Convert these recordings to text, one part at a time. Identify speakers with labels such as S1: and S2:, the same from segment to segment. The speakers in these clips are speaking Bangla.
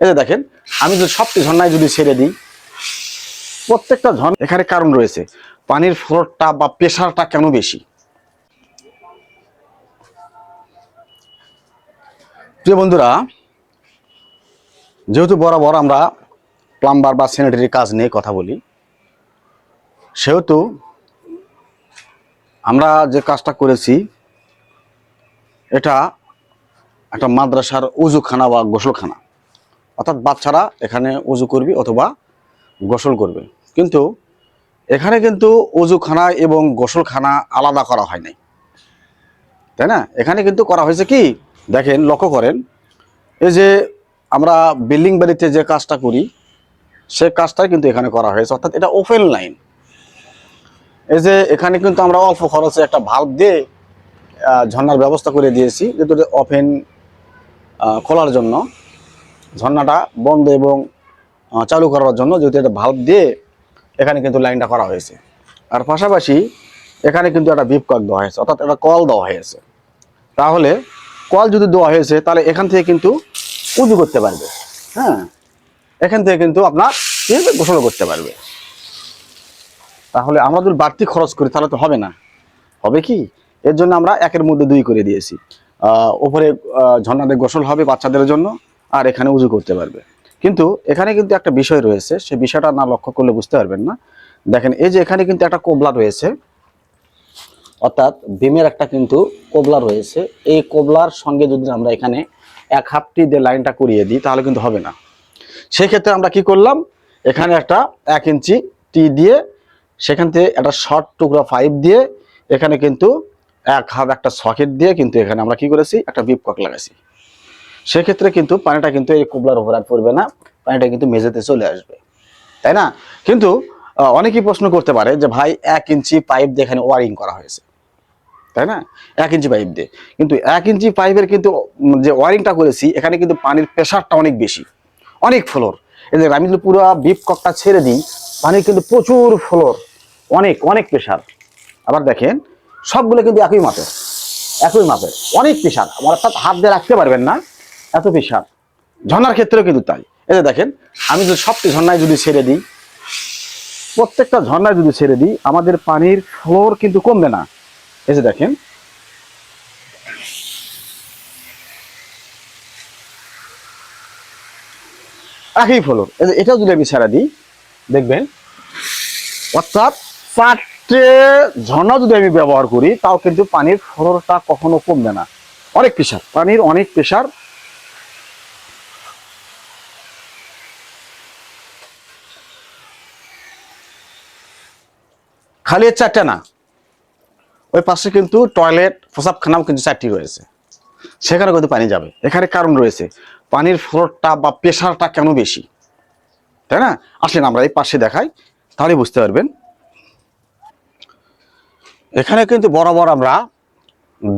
S1: এই যে দেখেন, আমি যদি সবটি ঝর্ণায় যদি ছেড়ে দিই, প্রত্যেকটা ঝর্ণা এখানে কারণ রয়েছে। পানির ফ্লোরটা বা প্রেশারটা কেন বেশি? প্রিয় বন্ধুরা, যেহেতু বরাবর আমরা প্লাম্বার বা স্যানিটারি কাজ নিয়ে কথা বলি, সেহেতু আমরা যে কাজটা করেছি, এটা একটা মাদ্রাসার উজুখানা বা গোসলখানা। অর্থাৎ বাচ্চারা এখানে উজু করবে অথবা গোসল করবে। কিন্তু এখানে কিন্তু উজুখানা এবং গোসলখানা আলাদা করা হয় নাই। তাই না? এখানে কিন্তু করা হয়েছে কি? দেখেন, লক্ষ্য করেন, এই যে আমরা বিল্ডিং বাড়িতে যে কাজটা করি, সে কাজটাই কিন্তু এখানে করা হয়েছে। অর্থাৎ এটা ওপেন লাইন। এই যে এখানে কিন্তু আমরা অল্প খরচে একটা ভাল্ব দিয়ে ঝর্নার ব্যবস্থা করে দিয়েছি। যেহেতু ওপেন খোলার জন্য। ঝর্ণাটা বন্ধ এবং চালু করার জন্য যেহেতু এটা ভাল্ব দিয়ে এখানে কিন্তু লাইনটা করা হয়েছে। আর পাশাপাশি এখানে কিন্তু একটা বিপ কক দেওয়া হয়েছে, অর্থাৎ একটা কল দেওয়া হয়েছে। তাহলে কল যদি দেওয়া হয়েছে, তাহলে এখান থেকে কিন্তু উজু করতে পারবে। হ্যাঁ? এখান থেকে কিন্তু আপনার গোসল করতে পারবে। তাহলে আমরা যদি বাড়তি খরচ করি তাহলে তো হবে না। হবে কি? এর জন্য আমরা একের মধ্যে দুই করে দিয়েছি। ওপরে ঝর্ণাতে গোসল হবে বাচ্চাদের জন্য। আর এখানে উজু করতে পারবে। কিন্তু এখানে কিন্তু একটা বিষয় রয়েছে সেই বিষয়টা না লক্ষ্য করলে বুঝতে পারবেন না। দেখেন, এই যে এখানে কিন্তু একটা কোবলা রয়েছে, অর্থাৎ বিমের একটা কিন্তু কোবলা রয়েছে। এই কোবলার সঙ্গে যদি আমরা এখানে এক হাফটি দিয়ে লাইনটা করিয়ে দিই, তাহলে কিন্তু হবে না। সেক্ষেত্রে আমরা কি করলাম, এখানে একটা এক ইঞ্চি টি দিয়ে সেখান থেকে একটা শর্ট টুকরা পাইপ দিয়ে এখানে কিন্তু এক হাফ একটা সকেট দিয়ে কিন্তু এখানে আমরা কি করেছি, একটা বিপ কক লাগাইছি। সেক্ষেত্রে কিন্তু পানিটা কিন্তু এই কোবলার উপর আর পড়বে না, পানিটা কিন্তু মেঝেতে চলে আসবে। তাই না? কিন্তু অনেকেই প্রশ্ন করতে পারে যে ভাই, এক ইঞ্চি পাইপ দিয়ে এখানে ওয়ারিং করা হয়েছে। তাই না? এক ইঞ্চি পাইপ দিয়ে। কিন্তু এক ইঞ্চি পাইপের কিন্তু যে ওয়ারিংটা করেছি, এখানে কিন্তু পানির প্রেশারটা অনেক বেশি। অনেক ফ্লোর। এই যে আমি যদি পুরো বিপ ককটা ছেড়ে দিই, পানির কিন্তু প্রচুর ফ্লোর। অনেক অনেক প্রেশার। আবার দেখেন, সবগুলো কিন্তু একই মাপের। একই মাপের। অনেক প্রেশার। অর্থাৎ হাত দিয়ে রাখতে পারবেন না। এত প্রেশার ঝর্নার ক্ষেত্রেও কিন্তু তাই। এই যে দেখেন, আমি যদি সবটি ঝর্ণায় যদি ছেড়ে দিই, প্রত্যেকটা ঝর্ণায় যদি ছেড়ে দিই, আমাদের পানির ফ্লোর কিন্তু কমবে না। এই যে দেখেন, একই ফ্লোর। এটাও যদি আমি ছেড়ে দিই, দেখবেন, অর্থাৎ চারটে ঝর্ণা যদি আমি ব্যবহার করি, তাও কিন্তু পানির ফ্লোরটা কখনো কমবে না। অনেক প্রেশার পানির অনেক প্রেশার খালি চারটে না। ওই পাশে কিন্তু টয়লেট প্রসাবখানাও কিন্তু চারটি রয়েছে। সেখানে কিন্তু পানি যাবে। এখানে কারণ রয়েছে, পানির ফ্লোরটা বা প্রেশারটা কেন বেশি? তাই না? আসেন আমরা এই পাশে দেখাই, তাহলে বুঝতে পারবেন। এখানে কিন্তু বরাবর আমরা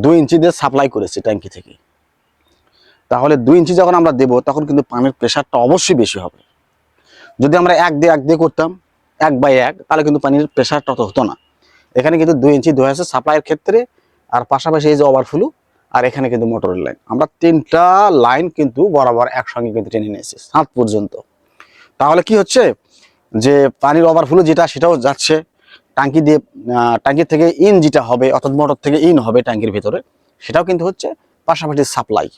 S1: দুই ইঞ্চি দিয়ে সাপ্লাই করেছি ট্যাঙ্কি থেকে। তাহলে দুই ইঞ্চি যখন আমরা দেব, তখন কিন্তু পানির প্রেশারটা অবশ্যই বেশি হবে। যদি আমরা এক দিয়ে এক দিয়ে করতাম এক বাই এক, তাহলে কিন্তু পানির প্রেশার তত হতো না। এখানে কিন্তু দুই ইঞ্চি দেওয়া হয়েছে সাপ্লাইয়ের ক্ষেত্রে, আর পাশাপাশি এই যে ওভারফ্লু আর এখানে কিন্তু মোটরের লাইন আমরা তিনটা লাইন কিন্তু বরাবর একসঙ্গে কিন্তু টেনে নিয়েছি, সাত পর্যন্ত। তাহলে কি হচ্ছে? যে পানির ওভারফ্লু যেটা, সেটাও যাচ্ছে। টাঙ্কি দিয়ে টাঙ্কি থেকে ইন যেটা হবে, অর্থাৎ মোটর থেকে ইন হবে ট্যাঙ্কির ভিতরে, সেটাও কিন্তু হচ্ছে পাশাপাশি সাপ্লাই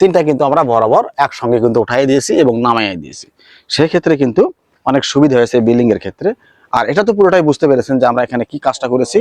S1: তিনটা কিন্তু আমরা বরাবর একসঙ্গে কিন্তু উঠাই দিয়েছি এবং নামাইয়ে দিয়েছি। সেক্ষেত্রে কিন্তু অনেক সুবিধা হয়েছে বিল্ডিং এর ক্ষেত্রে। আর এটা তো পুরোটাই বুঝতে পেরেছেন যে আমরা এখানে কি কাজটা করেছি।